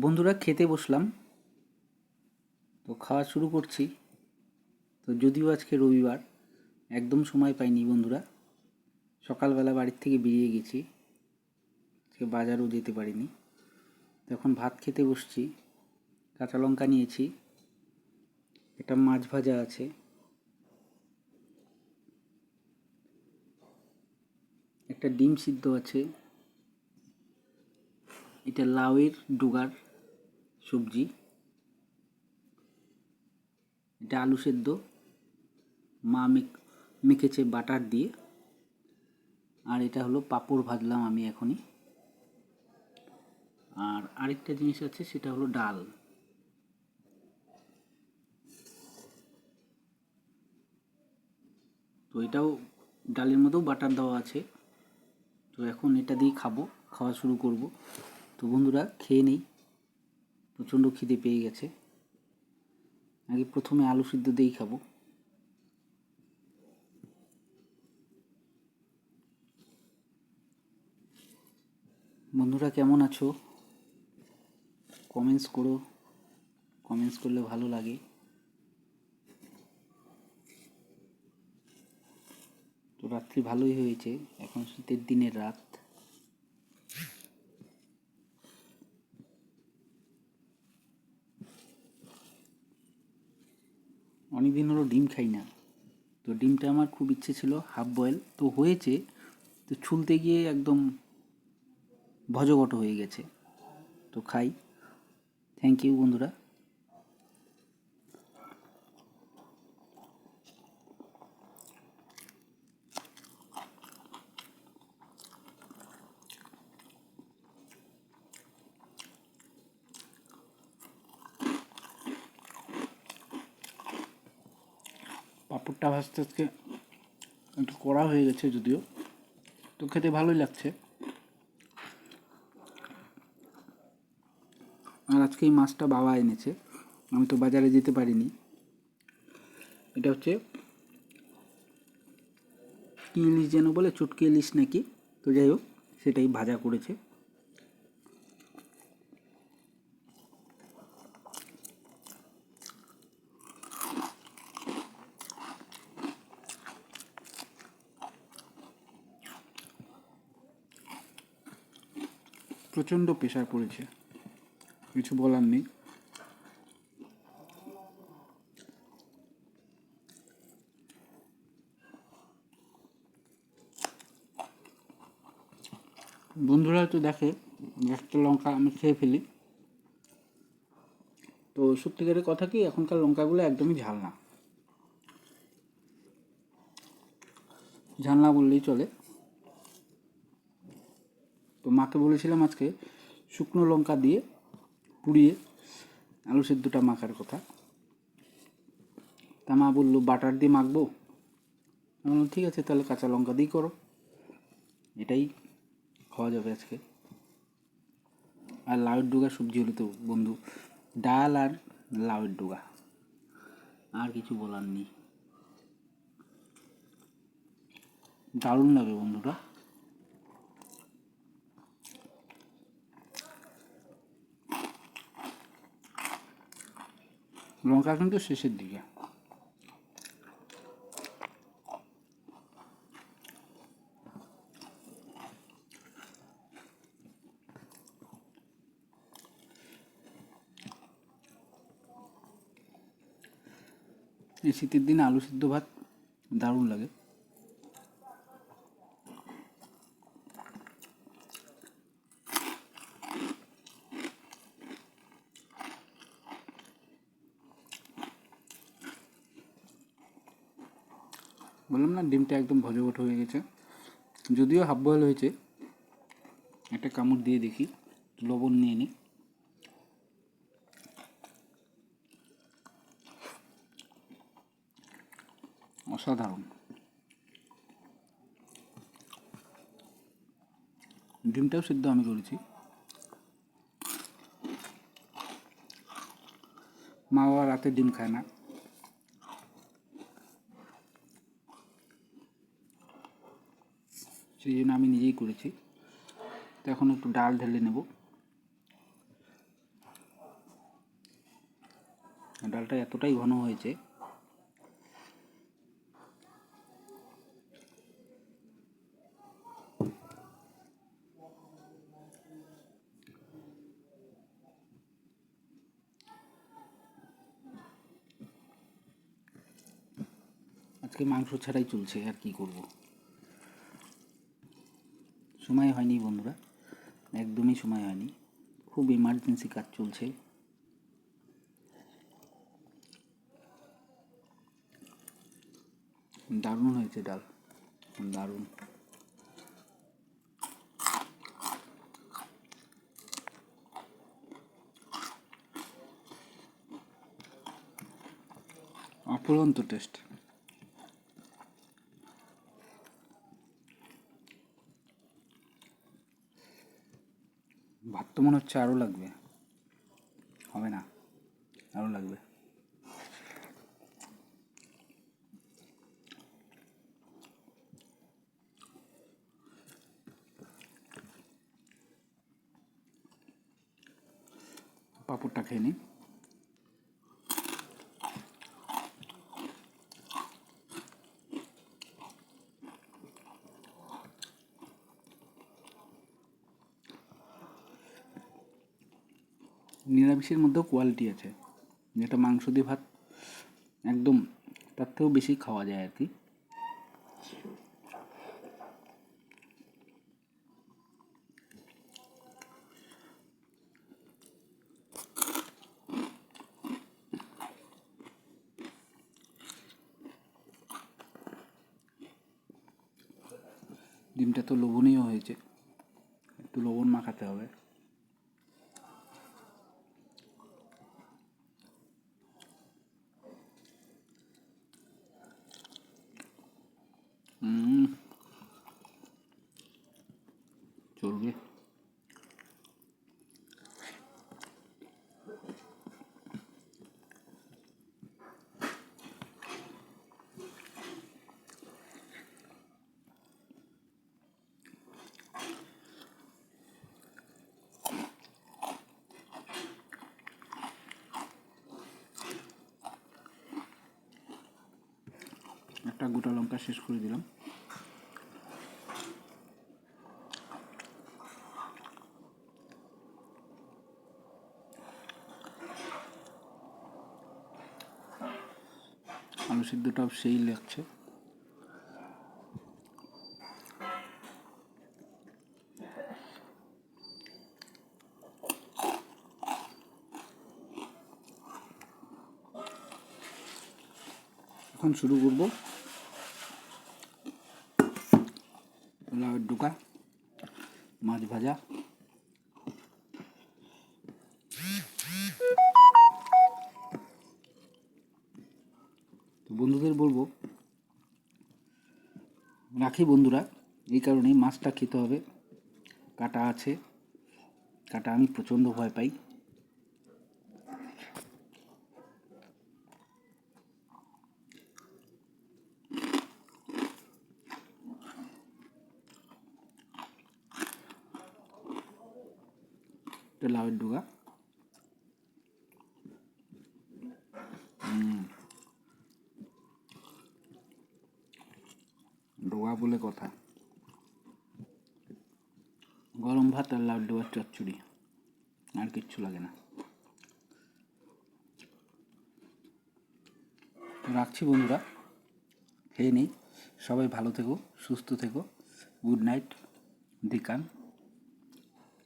বন্ধুরা খেতে বসলাম। তো খাওয়া শুরু করছি। তো যদিও আজকে রবিবার, একদম সময় পাইনি বন্ধুরা। সকালবেলা বাড়ির থেকে বেরিয়ে গেছি। আজকে বাজারও যেতে পারিনি। তো এখন ভাত খেতে বসছি। কাঁচা লঙ্কা নিয়েছি। এটা মাছ ভাজা আছে। একটা ডিম সিদ্ধ আছে। এটা লাউয়ের ডুগার। সবজি, এটা আলু সেদ্ধ। মা মেখেছে বাটার দিয়ে। আর এটা হলো পাঁপড় ভাজলাম আমি এখনই। আর আরেকটা জিনিস আছে, সেটা হলো ডাল। তো এটাও ডালের মধ্যেও বাটার দেওয়া আছে। তো এখন এটা দিয়ে খাব, খাওয়া শুরু করব। তো বন্ধুরা, খেয়ে নেই। প্রচণ্ড খিদে পেয়ে গেছে। আগে প্রথমে আলু সিদ্ধ দিয়েই খাব। বন্ধুরা, কেমন আছো? কমেন্টস করো। কমেন্টস করলে ভালো লাগে। তো রাত্রি ভালোই হয়েছে। এখন শীতের দিনের রাত। অনেক দিন হলো ডিম খাই না। তো ডিমটা আমার খুব ইচ্ছে ছিল হাফ বয়েল তো হয়েছে, তো ছুলতে গিয়ে একদম ভজগট হয়ে গেছে। তো খাই। থ্যাংক ইউ বন্ধুরা। পাঁপড়টা ভাজতে আজকে একটু কড়া হয়ে গেছে যদিও, তো খেতে ভালোই লাগছে। আর আজকে এই মাছটা বাবা এনেছে, আমি তো বাজারে যেতে পারিনি। এটা হচ্ছে কি ইলিশ যেন বলে চুটকি ইলিশ নাকি, তো যাই হোক, সেটাই ভাজা করেছে। প্রচণ্ড প্রেশার পড়েছে। কিছু বলার নেই। বন্ধুরা তো দেখে, একটা লঙ্কা আমি খেয়ে ফেলি। তো সত্যিকারের কথা কি, এখনকার লঙ্কাগুলো একদমই ঝাল না। ঝাল না বললেই চলে। তো মাকে বলেছিলাম আজকে শুকনো লঙ্কা দিয়ে পুড়িয়ে আলু সেদ্ধটা মাখার কথা। তা মা বলল, বাটার দিয়ে মাখবো? বললাম, ঠিক আছে, তাহলে কাঁচা লঙ্কা দিয়েই করো। এটাই খাওয়া যাবে আজকে। আর লাউয়ের ডুগা, সবজি হলো তো বন্ধু, ডাল আর লাউয়ের ডুগা। আর কিছু বলার নেই। দারুণ লাগে বন্ধুরা। লঙ্কা কিন্তু শেষের দিকে। এই শীতের দিনে আলু সিদ্ধ ভাত দারুণ লাগে। বললাম না, ডিমটা একদম ভজভট হয়ে গেছে। যদিও হাফ বয়েল হয়েছে, একটা কামড় দিয়ে দেখি লবণ নিয়ে নিই। অসাধারণ। ডিমটাও সিদ্ধ আমি করেছি। মা বাবা রাতে ডিম খায় না। সেই জন্য আমি নিজেই করেছি। তো এখন একটু ডাল ঢেলে নেব। ডালটা এতটাই ঘন হয়েছে। আজকে মাংস ছাড়াই চলছে, আর কি করব? সময় হয়নি বন্ধুরা, একদমই সময় হয়নি। খুব ইমার্জেন্সি কাজ চলছে। দারুণ হয়েছে ডাল, দারুণ। অপরন্ত টেস্ট ভাত তো মনে হচ্ছে আরও লাগবে। হবে না আরও লাগবে। পাপড়টা খেয়ে নিই নিরামিষের মধ্যেও কোয়ালিটি আছে। যেটা মাংস দিয়ে ভাত একদম তার থেকেও বেশি খাওয়া যায় আর কি। ডিমটা তো লোভনীয় হয়েছে। একটু লবণ মাখাতে হবে। চলবে একটা গোটা লঙ্কা শেষ করে দিলাম। আলু সিদ্ধটাও সেই লাগছে। এখন শুরু করব। লাউয়ের ডোকা মাছ ভাজা। বলব রাখি বন্ধুরা, এই কারণে মাছটা খেতে হবে। কাটা আছে। কাটা আমি প্রচণ্ড ভয় পাই। লাউয়ের ডোকা ডোয়া বলে কথা গরম ভাত আর লাড্ডু আর চচ্চড়ি। আর কিচ্ছু লাগে না। রাখছি বন্ধুরা। খেয়ে নেই। সবাই ভালো থেকো, সুস্থ থেকো। Good night. দিকান।